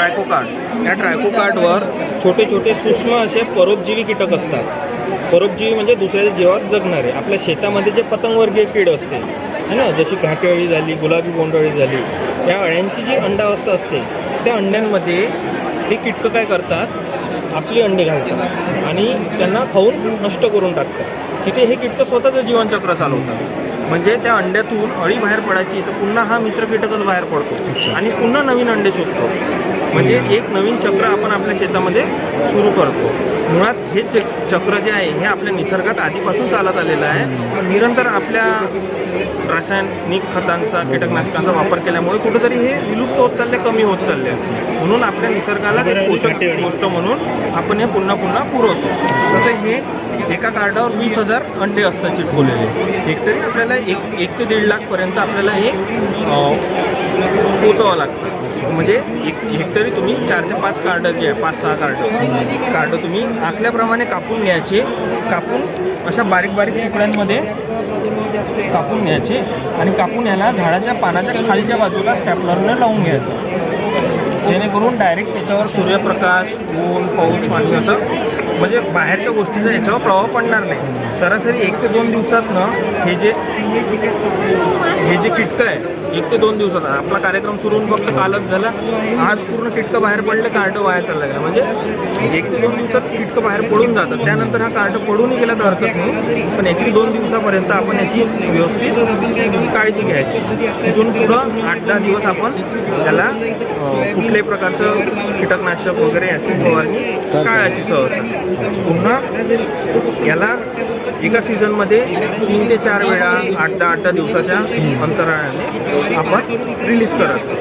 ट्रायकोकार्ड. या ट्रायकोकार्डवर छोटे छोटे सूक्ष्म असे परोपजीवी कीटक असतात. परोपजीवी म्हणजे दुसऱ्याच्या जीवात जगणारे. आपल्या शेतामध्ये जे पतंगवर्गीय कीड असते है ना? जशी घाटेअळी झाली गुलाबी बोंडअळी झाली या अळ्यांची जी अंडावस्था असते त्या अंड्यांमध्ये हे कीटकं काय करतात? आपली अंडी घालतात आणि त्यांना खाऊन नष्ट करून टाकतात. तिथे हे कीटकं स्वतःचं जीवनचक्र चालवतात. म्हणजे त्या अंड्यातून अळी बाहेर पडायची तर पुन्हा हा मित्र कीटकच बाहेर पडतो. आणि पुन्हा नवीन अंडे शोधतो म्हणजे एक नवीन चक्र आपण आपल्या शेतामध्ये सुरू करतो. मुळात हे च चक्र जे आहे हे आपल्या निसर्गात आधीपासून चालत आलेलं आहे. निरंतर आपल्या रासायनिक खतांचा कीटकनाशकांचा वापर केल्यामुळे कुठेतरी हे विलुप्त होत चालले कमी होत चालले. म्हणून आपल्या निसर्गाला एक पोषक गोष्ट म्हणून आपण हे पुन्हा पुन्हा पुरवतो. तसं हे एका कार्डावर वीस हजार अंडे असतात चिटकवलेले. हेक्टरी आपल्याला एक एक ते दीड लाखपर्यंत आपल्याला हे पोचवावं लागतं. म्हणजे एक हेक्टरी तुम्ही चार ते पाच कार्ड जे आहे पाच सहा कार्ड कार्ड तुम्ही आखल्याप्रमाणे कापून घ्यायचे कापून अशा बारीक बारीक तुकड्यांमध्ये कापून घ्यायचे आणि कापून याला झाडाच्या पानाच्या खालच्या बाजूला स्टॅपलरनं लावून घ्यायचं. जेणेकरून डायरेक्ट त्याच्यावर सूर्यप्रकाश ऊन पाऊस पाणी असं म्हणजे बाहेरच्या गोष्टीचा याच्यावर प्रभाव पडणार नाही. सरासरी एक ते दोन दिवसातनं हे जे हे जे किटकं आहे एक ते दोन दिवसात. आपला कार्यक्रम सुरू होऊन फक्त कालच झाला. आज पूर्ण किटकं बाहेर पडले कार्ड वाया चालला गेला. म्हणजे एक ते दोन दिवसात किटकं बाहेर पडून जातात. त्यानंतर हा कार्ड पडूनही गेला तर हरकत नाही. पण एक ते दोन दिवसापर्यंत आपण याची व्यवस्थित काळजी घ्यायची. तिथून पुढं आठ दहा दिवस आपण त्याला कुठल्याही प्रकारचं कीटकनाशक वगैरे याची फवारणी टाळायची सहसा पुन्हा याला एका सीझनमध्ये तीन ते चार वेळा आठ दहा आठ दहा दिवसाच्या अंतराळाने आपण रिलीज करायचं.